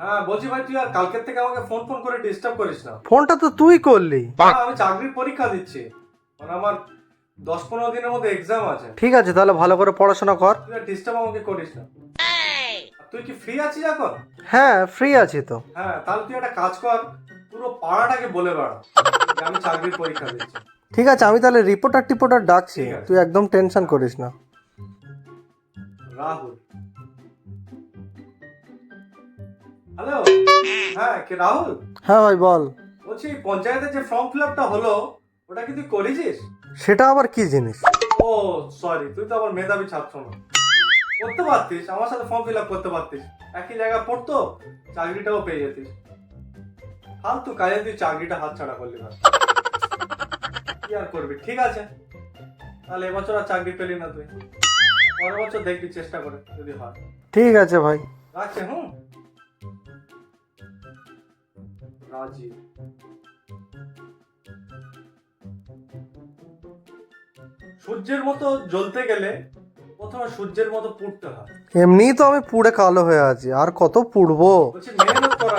হ্যাঁ বলছি ভাই তুই আর কালকের থেকে আমাকে ফোন ফোন করে ডিস্টার্ব করিস না। ফোনটা তো তুই করলি। হ্যাঁ, আমি চাকরির পরীক্ষা দিচ্ছি। মানে আমার দশ পনেরো দিনের মধ্যে এক্সাম আছে। ঠিক আছে তাহলে ভালো করে পড়াশোনা কর। তুই আর ডিস্টার্ব আমাকে করিস না। তুই কি ফ্রি আছিস এখন? হ্যাঁ ফ্রি আছি তো। হ্যাঁ তাহলে তুই একটা কাজ কর পুরো পাড়াটাকে বলে বেড়া আমি চাকরির পরীক্ষা দিচ্ছি। ঠিক আছে আমি তাহলে রিপোর্টার টিপোর্টার ডাকছি তুই একদম টেনশন করিস না। রাহুল। হ্যালো হ্যাঁ কে রাহুল? হ্যাঁ ভাই বল। বলছি পঞ্চায়েতের যে ফর্ম ফিল আপটা হলো ওটা কি তুই করেছিস? সেটা আবার কি জিনিস? ও সরি তুই তো আবার মেধাবী ছাত্র না। করতে পারতিস আমার সাথে ফর্ম ফিল আপ করতে পারতিস। একই জায়গায় পড়তো চাকরিটাও পেয়ে যেতিস। ফালতু কাজে তুই চাকরিটা হাত ছাড়া করলি ভাই কি আর করবি? ঠিক আছে। তাহলে এবছর আর চাকরি পেলি না তুই। পরের বছর দেখবি চেষ্টা করে যদি হয়। ঠিক আছে ভাই। রাখছে হুম? রাজীব সূর্যের মতো জ্বলতে গেলে প্রথমে সূর্যের মতো পুড়তে হয়। এমনিই তো আমি পুড়ে কালো হয়ে আছি আর কত পুড়বো? বলছি মেহনত কর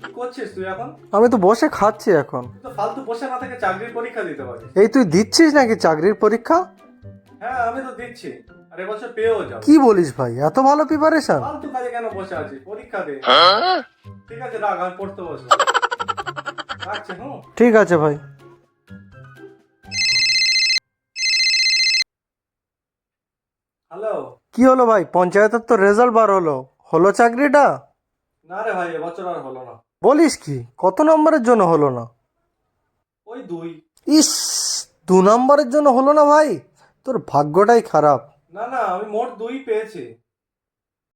কি করছিস তুই এখন? আমি তো বসে খাচ্ছি এখন। তুই তো ফালতু বসে না থেকে চাকরির পরীক্ষা দিতে পারিস। এই তুই দিচ্ছিস নাকি চাকরির পরীক্ষা? হ্যাঁ আমি তো দিচ্ছি। আর এবছর পেয়েও যাব। কি বলিস ভাই? এত ভালো প্রিপারেশন ফালতু কাজে কেন বসে আছিস? পরীক্ষা দে। ঠিক আছে রাখ আমি পড়তে রাখছে হুম? ঠিক আছে ভাই। হ্যালো? কি হলো ভাই? পঞ্চায়েতের তো রেজাল্ট বার হলো। হলো চাকরিটা? না রে ভাই এবছর আর হলো না। বলিস কি? কত নম্বরের জন্য হলো না? ওই দুই। ইস দু নম্বরের জন্য হলো না ভাই? তোর ভাগ্যটাই খারাপ। না না আমি মোট দুই পেয়েছি।